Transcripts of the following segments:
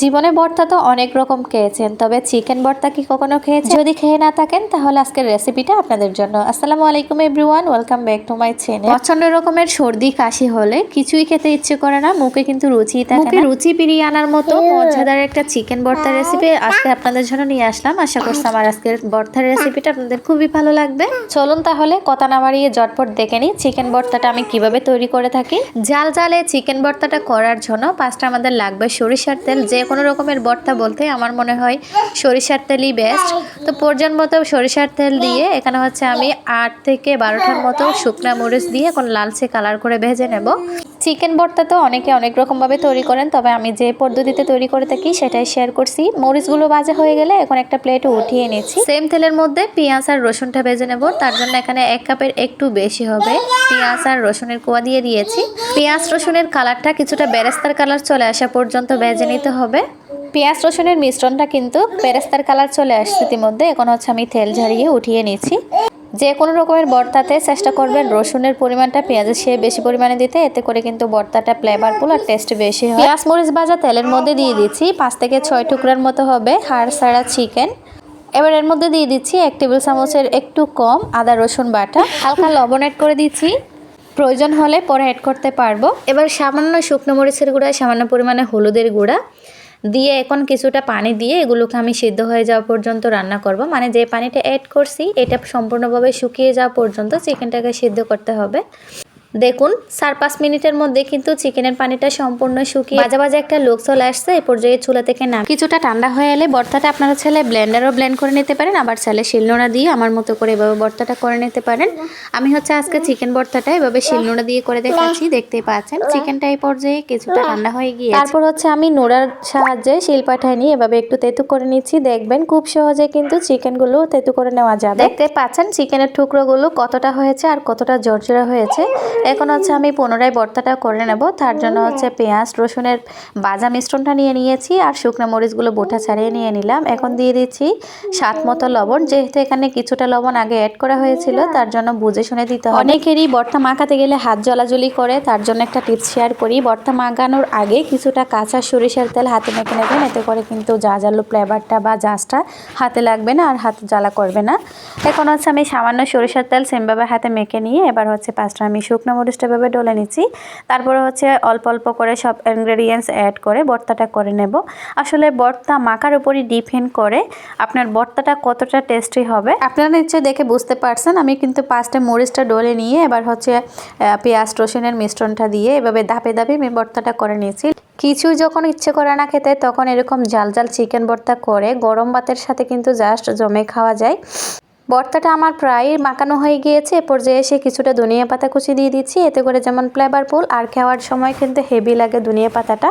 জীবনে ভর্তা তো অনেক রকম খেয়েছেন তবে চিকেন ভর্তা কি কখনো খেয়েছেন? যদি খেয়ে না থাকেন তাহলে আজকের রেসিপিটা আপনাদের জন্য। আসসালামু আলাইকুম everyone welcome back to my channel প্রচণ্ড রকমের সর্দি কাশি হলে কিছুই খেতে ইচ্ছে করে না মুখে কিন্তু রুচি থাকে মুখে রুচি ফিরিয়ে আনার মতো মজাদার একটা চিকেন ভর্তা রেসিপি আজকে আপনাদের জন্য নিয়ে আসলাম। আশা করছি আমার আজকের ভর্তার রেসিপিটা আপনাদের খুবই ভালো লাগবে। চলুন তাহলে কথা না বাড়িয়ে জটপট দেখে নিই চিকেন ভর্তাটা আমি কীভাবে তৈরি করে থাকি। জাল জালে চিকেন ভর্তাটা করার জন্য পাঁচটা আমাদের লাগবে সরিষার তেল যে কোনো রকমের ভর্তা বলতে আমার মনে হয় সরিষার তেলই বেস্ট তো পর্যান মতো সরিষার তেল দিয়ে এখানে হচ্ছে আমি আট থেকে বারোটার মতো শুকনা মরিচ দিয়ে এখন লালচে কালার করে ভেজে নেব। চিকেন ভর্তা তো অনেকে অনেক রকমভাবে তৈরি করেন, তবে আমি যে পদ্ধতিতে তৈরি করে থাকি সেটাই শেয়ার করছি। মরিচগুলো ভাজা হয়ে গেলে এখন একটা প্লেটে উঠিয়ে নিচ্ছি। সেম তেলের মধ্যে পেঁয়াজ আর রসুনটা ভেজে নেব, তার জন্য এখানে এক কাপের একটু বেশি হবে। পেঁয়াজ আর রসুনের কোয়া দিয়ে দিয়েছি। পেঁয়াজ রসুনের কালারটা কিছুটা বেরেস্তার কালার চলে আসা পর্যন্ত ভেজে নিতে হবে পেঁয়াজ রসুনের মিশ্রণটা কিন্তু পেরেস্তার কালার চলে আসছে ইতিমধ্যে। এখন হচ্ছে আমি তেল ঝারিয়ে উঠিয়ে নিচ্ছি। যে কোনো রকমের বর্তাতে চেষ্টা করবেন রসুনের পরিমাণটা পেঁয়াজের সে বেশি পরিমাণে দিতে। এতে করে কিন্তু বর্তাটা ফ্লেভারফুল আর টেস্ট বেশি হয়। পেঁয়াজ, মরিচ ভাজা তেলের মধ্যে দিয়ে দিচ্ছি। পাঁচ থেকে ছয় টুকরার মতো হবে হাড় ছাড়া চিকেন এবার এর মধ্যে দিয়ে দিচ্ছি এক টেবিল চামচের একটু কম আদা রসুন বাটা। হালকা লবণ অ্যাড করে দিচ্ছি। প্রয়োজন হলে পরে অ্যাড করতে পারব। এবার সামান্য শুকনো মরিচের গুঁড়া, সামান্য পরিমাণে হলুদের গুঁড়া দিয়ে এখন কিছুটা পানি দিয়ে এগুলোকে আমি সিদ্ধ হয়ে যাওয়া পর্যন্ত রান্না করব। মানে যে পানিটা অ্যাড করছি, এটা সম্পূর্ণভাবে শুকিয়ে যাওয়া পর্যন্ত চিকেনটাকে সিদ্ধ করতে হবে। দেখুন চার পাঁচ মিনিটের মধ্যে কিন্তু চিকেনের পানিটা সম্পূর্ণ শুকিয়ে বাজা বাজা একটা লোক চলে আসছে এ পর্যায়ে চুলা থেকে না কিছুটা ঠান্ডা হয়ে এলে বর্তাটা আপনারা ছেলে ব্লেন্ডারও ব্লেন্ড করে নিতে পারেন আবার ছেলে শিলনোড়া দিয়ে আমার মতো করে এভাবে বর্তাটা করে নিতে পারেন। আমি হচ্ছে আজকে চিকেন বর্তাটা এভাবে শিলনোড়া দিয়ে করে দেখাচ্ছি দেখতে পাচ্ছেন। চিকেনটা এই পর্যায়ে কিছুটা ঠান্ডা হয়ে গিয়ে তারপর হচ্ছে আমি নোড়ার সাহায্যে শিলপাঠায় নিয়ে এভাবে একটু তেতু করে নিচ্ছি। দেখবেন খুব সহজে কিন্তু চিকেনগুলো তেতু করে নেওয়া যাবে। দেখতে পাচ্ছেন চিকেনের টুকরোগুলো কতটা হয়েছে আর কতটা জর্জরা হয়েছে। এখন হচ্ছে আমি পুনরায় ভর্তাটা করে নেব। তার জন্য হচ্ছে পেঁয়াজ, রসুনের বাজা মিশ্রণটা নিয়ে নিয়েছি আর শুকনো মরিচগুলো বোটা ছাড়িয়ে নিয়ে নিলাম। এখন দিয়ে দিচ্ছি স্বাদ মতো লবণ। যেহেতু এখানে কিছুটা লবণ আগে অ্যাড করা হয়েছিল, তার জন্য বুঝে শুনে দিতে হবে। অনেকেরই ভর্তা মাখাতে গেলে হাত জ্বলাজলি করে, তার জন্য একটা টিপস শেয়ার করি। ভর্তা মাখানোর আগে কিছুটা কাঁচা সরিষার তেল হাতে মেখে নেবেন। এতে করে কিন্তু যা জালো ফ্লেভারটা বা জাসটা হাতে লাগবে না আর হাত জ্বালা করবে না। এখন হচ্ছে আমি সামান্য সরিষার তেল সেমভাবে হাতে মেখে নিয়ে এবার হচ্ছে পাঁচটা আমি শুকনো মরিচটা ভাবে ডলে নিচ্ছি। তারপরে হচ্ছে অল্প অল্প করে সব ইনগ্রেডিয়েন্টস অ্যাড করে ভর্তাটা করে নেব। আসলে ভর্তা মাখার উপরই ডিপেন্ড করে আপনার ভর্তাটা কতটা টেস্টি হবে। আপনারা নিশ্চয়ই দেখে বুঝতে পারছেন, আমি কিন্তু পাঁচটা মরিচটা ডলে নিয়ে এবার হচ্ছে পেঁয়াজ, রসুনের মিশ্রণটা দিয়ে এভাবে ধাপে ধাপে আমি ভর্তাটা করে নিয়েছি। কিছু যখন ইচ্ছে করে না খেতে, তখন এরকম জাল জাল চিকেন ভর্তা করে গরম ভাতের সাথে কিন্তু জাস্ট জমে খাওয়া যায়। ভর্তাটা আমার প্রায় মাখানো হয়ে গিয়েছে। এ পর্যায়ে এসে কিছুটা ধনিয়া পাতা কুচি দিয়ে দিচ্ছি। এতে করে যেমন ফ্লেভারফুল আর খাওয়ার সময় কিন্তু হেভি লাগে ধনিয়া পাতাটা।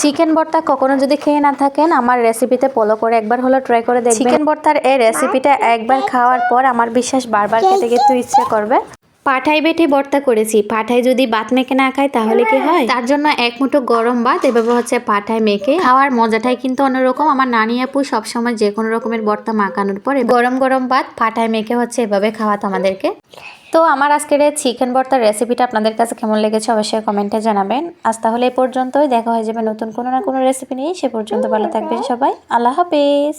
চিকেন বর্তা কখনো যদি খেয়ে না থাকেন আমার রেসিপিতে ফলো করে একবার হলো ট্রাই করে দেখবেন। চিকেন বর্তার এই রেসিপিটা একবার খাওয়ার পর আমার বিশ্বাস বারবার খেতে কিন্তু ইচ্ছে করবে। পাঠাই বেটে ভর্তা করেছি। পাঠাই যদি বাত মেখে না খায়, তাহলে কি হয়? তার জন্য এক মুঠো গরম ভাত, এভাবে হচ্ছে পাঠায় মেখে। খাওয়ার মজাটাই কিন্তু অন্যরকম। আমার নানি আপু সবসময় যে কোনো রকমের ভর্তা মাখানোর পরে গরম গরম ভাত পাঠায় মেখে হচ্ছে এভাবে খাওয়াতো আমাদেরকে। তো আমার আজকের চিকেন ভর্তার রেসিপিটা আপনাদের কাছে কেমন লেগেছে অবশ্যই কমেন্টে জানাবেন। আজ তাহলে এই পর্যন্তই। দেখা হয়ে যাবে নতুন কোনো না কোনো রেসিপি নিয়ে। সে পর্যন্ত ভালো থাকবেন সবাই। আল্লাহ হাফিজ।